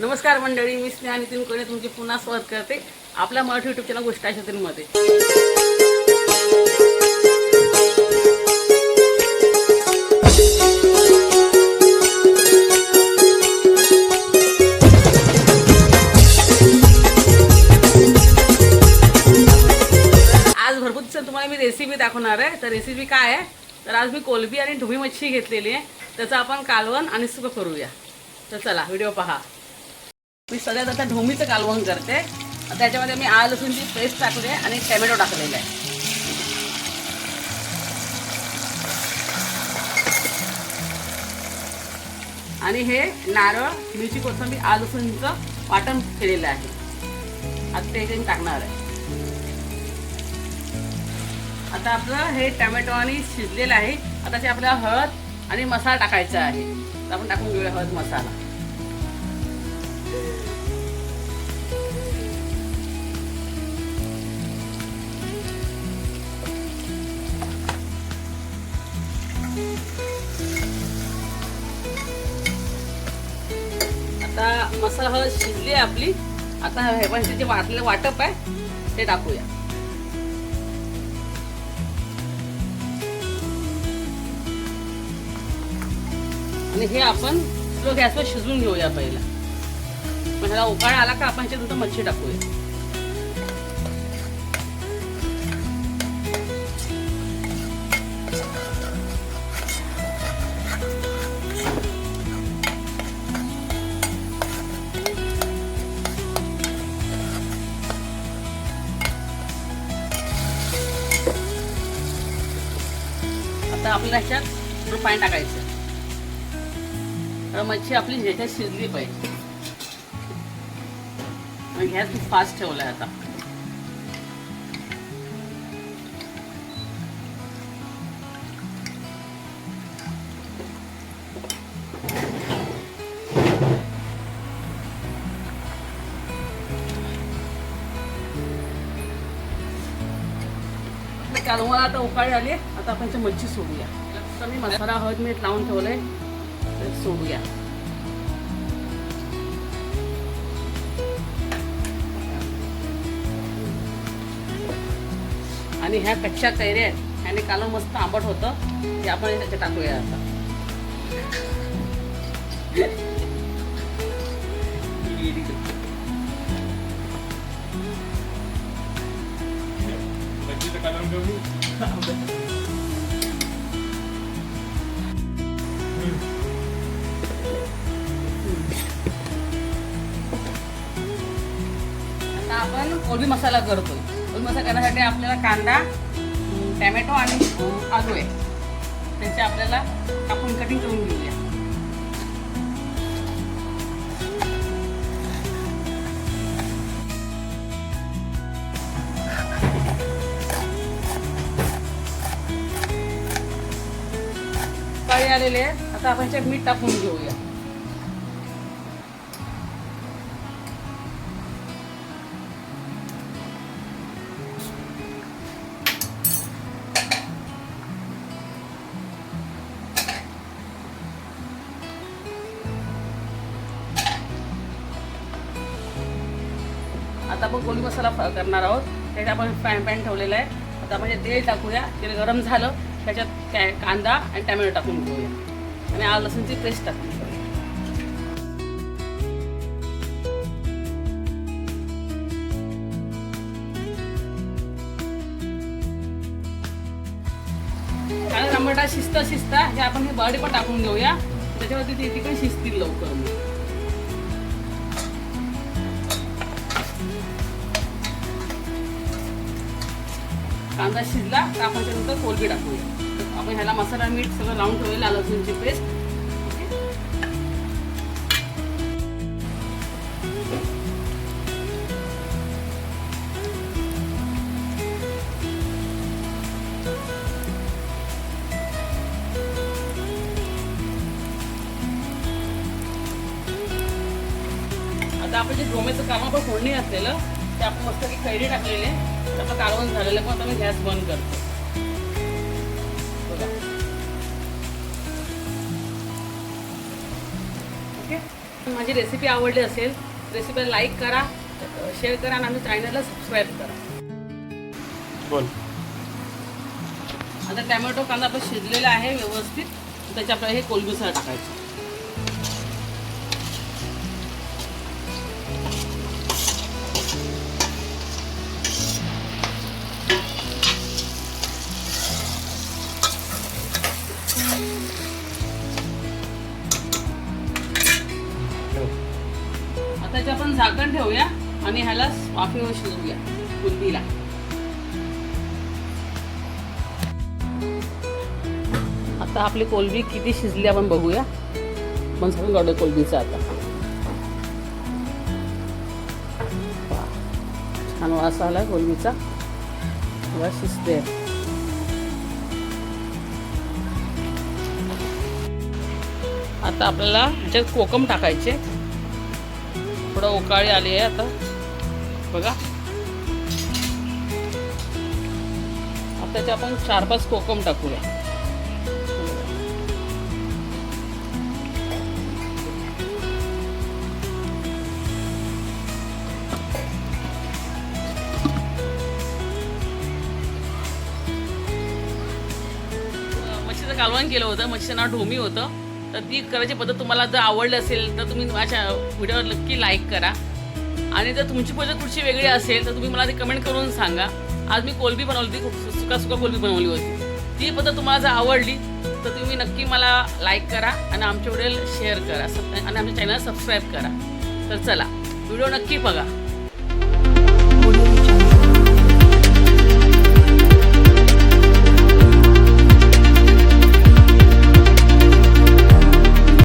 नमस्कार मंडळी मी स्नेहा नितीन कोणे तुमची पुन्हा स्वागत करते. आपल्या मराठी युट्यूब चॅनल गोष्टमध्ये आज भरपूर दिवसांनी तुम्हाला मी रेसिपी दाखवणार आहे. तर रेसिपी काय आहे? तर आज मी कोलबी आणि ढुबी मच्छी घेतलेली आहे. त्याचं आपण कालवण आणि सुकं करूया. तर चला व्हिडिओ पहा. मी सगळ्यात आता ढोमीचं कालवण करते. त्याच्यामध्ये मी आलं लसूणची पेस्ट टाकली आहे आणि टॅमॅटो टाकलेला आहे. आणि हे नारळ मिरची कोथिंबीर आलं लसूणचं वाटण केलेलं आहे. आता ते मी टाकणार आहे. आता आपलं हे टॅमॅटो आणि शिजलेलं आहे. आता ते आपल्याला हळद आणि मसाला टाकायचा आहे. तर आपण टाकून घेऊया हळद मसाला आता मसाला हळद शिजली आपली. आता हे पण जे वाटलेलं वाटप आहे ते टाकूया. आणि हे आपण स्लो गॅसवर शिजवून घेऊया पहिला. मग ह्याला उकाळा आला का आपण ह्याच्यात मच्छी टाकूया. आता आपल्याला ह्याच्यात थोडं पाणी टाकायचं. तर मच्छी आपली ह्याच्यात शिजली पाहिजे. मग गॅस खूप फास्ट ठेवलाय आता. कालवण आता उकाळी आली आता आपण ते मच्छी सोडूया. तर मी मसाला हळद मीठ लावून ठेवलंय. सोडूया आणि ह्या कच्च्या कैऱ्या आहेत. ह्याने काल मस्त आंबट होतं. ते आपण त्याच्या टाकूया आता. भजीचं आता आपण कोबी मसाला करतो कोबी मसाला करण्यासाठी आपल्याला कांदा टॅमॅटो आणि आलू आहे. त्याचे आपल्याला कापून कटिंग करून घेऊया. आलेले आहे. आता आपण याच्यात मीठ टाकून घेऊया. आता आपण कोळी मसाला करणार आहोत. त्याच्यात आपण पॅन पॅन ठेवलेलं आहे. आता म्हणजे तेल टाकूया. तेल गरम झालं त्याच्यात कॅ कांदा आणि टॅमॅटो टाकून घेऊया. आणि आलं लसूणची पेस्ट टाकून घेऊया. टमाटा शिजता शिजता हे आपण हे बॉडी पण टाकून घेऊया. त्याच्यावरती ते ती पण शिजतील लवकर. कांदा शिजला तर आपण त्यानंतर कोलबी टाकूया. आपण ह्याला मसाला मीठ सगळं लावून ठेवलेलं आलं लसूणची पेस्ट. आता आपण जे डोमेचं काम आपण फोडणी घातलेलं ते आपण मस्त की कैरी टाकलेले. तर आपलं कालवण झालेलं पण आता मी गॅस बंद करतो. बघा. ओके? माझी रेसिपी आवडली असेल रेसिपीला लाईक करा शेअर करा आणि आमच्या चॅनलला सबस्क्राईब करा. बोल. आता टॅमॅटो कांदा आपण शिजलेला आहे व्यवस्थित. त्याच्या आपल्याला हे कोलबीसर टाकायचं. आता आपण झाकण ठेवूया आणि ह्याला वाफेवर शिजवूया बुंदीला. आता आपली कोलबी किती शिजली आपण बघूया. पण सगळं गड कोलबीचं आता. छान वास आला कोलबीचा. वास शिजते आता आपल्याला ह्याच्यात कोकम टाकायचे थोडं उकाळी आली आहे आता. बघा. आता आपण चार पाच कोकम टाकूया. मच्छीचं कालवण केलं होतं. मच्छीचं नाव ढोमी होतं. तर ती करायची पद्धत तुम्हाला जर आवडली असेल तर तुम्ही माझ्या व्हिडिओवर नक्की लाईक करा. आणि जर तुमची पद्धत कुठची वेगळी असेल तर तुम्ही मला ते कमेंट करून सांगा. आज मी कोलबी बनवली होती सुका सुका कोलबी बनवली होती. ती पद्धत तुम्हाला जर आवडली तर तुम्ही नक्की मला लाईक करा आणि आमच्या व्हिडिओ शेअर करा. आणि आमच्या चॅनल सबस्क्राईब करा. तर चला व्हिडिओ नक्की बघा.